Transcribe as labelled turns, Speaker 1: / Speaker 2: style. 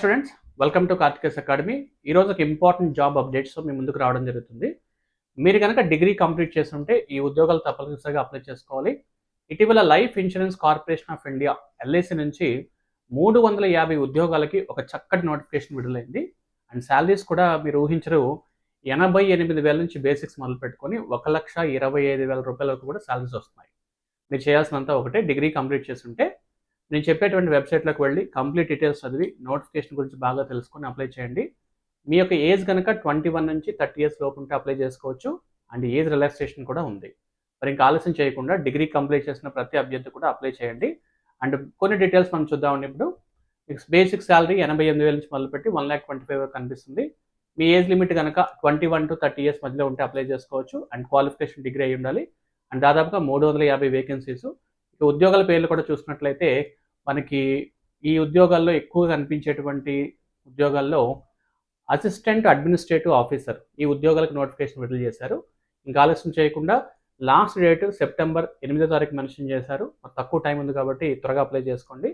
Speaker 1: Students welcome to Karthikes academy ఈరోజు ఒక important job updates మీ ముందుకు రావడం జరుగుతుంది. మీరు కనుక డిగ్రీ కంప్లీట్ చేస్తుంటే ఈ ఉద్యోగాలు తప్పనిసరిగా అప్లై చేసుకోవాలి. ఇటీవల life insurance corporation of India LIC నుంచి మూడు వందల యాభై ఉద్యోగాలకి ఒక చక్కటి నోటిఫికేషన్ విడుదలైంది. అండ్ శాలరీస్ కూడా మీరు ఊహించరు ఎనభై ఎనిమిది వేల నుంచి బేసిక్స్ మొదలు పెట్టుకొని ఒక లక్ష ఇరవై ఐదు వేల రూపాయల వరకు కూడా శాలరీస్ వస్తున్నాయి. మీరు చేయాల్సినంత ఒకటే డిగ్రీ కంప్లీట్ చేస్తుంటే నేను చెప్పేటువంటి వెబ్సైట్లోకి వెళ్ళి కంప్లీట్ డీటెయిల్స్ చదివి నోటిఫికేషన్ గురించి బాగా తెలుసుకొని అప్లై చేయండి. మీ యొక్క ఏజ్ కనుక ట్వంటీ వన్ నుంచి థర్టీ ఇయర్స్ లోపు ఉంటే అప్లై చేసుకోవచ్చు. అండ్ ఏజ్ రిలాక్సేషన్ కూడా ఉంది. మరి ఇంకా ఆలస్యం చేయకుండా డిగ్రీ కంప్లీట్ చేసిన ప్రతి అభ్యర్థి కూడా అప్లై చేయండి. అండ్ కొన్ని డీటెయిల్స్ మనం చూద్దామండి ఇప్పుడు. మీకు బేసిక్ శాలరీ ఎనభై ఎనిమిది వేల నుంచి మొదలుపెట్టి వన్ ల్యాక్ ట్వంటీ ఫైవ్ కనిపిస్తుంది. మీ ఏజ్ లిమిట్ కనుక twenty one to thirty years మధ్యలో ఉంటే అప్లై చేసుకోవచ్చు. అండ్ క్వాలిఫికేషన్ డిగ్రీ అయి ఉండాలి. అండ్ దాదాపుగా మూడు వందల యాభై వేకెన్సీస్. ఉద్యోగాల పేర్లు కూడా చూసినట్లయితే మనకి ఈ ఉద్యోగాల్లో ఎక్కువగా కనిపించేటువంటి ఉద్యోగాల్లో అసిస్టెంట్ అడ్మినిస్ట్రేటివ్ ఆఫీసర్ ఈ ఉద్యోగాలకు నోటిఫికేషన్ విడుదల చేశారు. ఇంకా ఆలస్యం చేయకుండా లాస్ట్ డేట్ సెప్టెంబర్ ఎనిమిదో తారీఖు మెన్షన్ చేశారు. మరి తక్కువ టైం ఉంది కాబట్టి త్వరగా అప్లై చేసుకోండి.